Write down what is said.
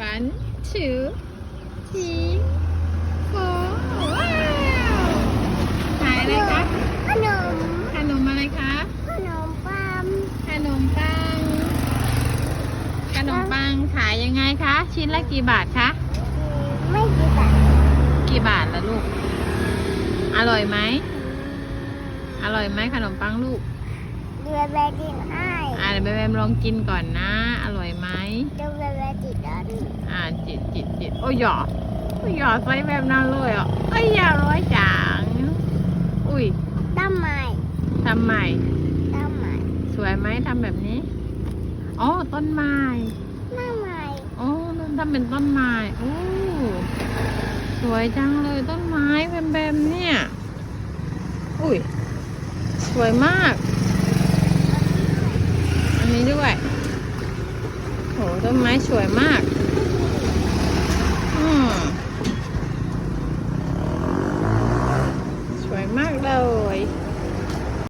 one two three four ว้าวขายอะไรคะขนม ขนมอะไรคะ ขนมปังขนมปัง ขนมปังขายยังไงคะ ชิ้นละกี่บาทคะ ไม่กี่บาท กี่บาทละลูก อร่อยไหม อร่อยไหมขนมปังลูกเรือแบบติดให้อ่า เดี๋ยวแม่แบมลองกินก่อนนะ อร่อยไหมเรือแบบติดอันอ่าจิตจิตจิตโอ้ยหยอโอ้ยหยอใส่แบบนั้นเลยอะไอ้ยอย่าร้อยจังอุ้ยตั้มไม้ทำใหม่ตั้มไม้สวยไหมทำแบบนี้อ๋อต้นไม้ตั้มไม้อ๋อทำเป็นต้นไม้โอ้สวยจังเลยต้นไม้แบมๆเนี่ย อุ้ยสวยมาก ด้วยโหต้นไม้สวยมาก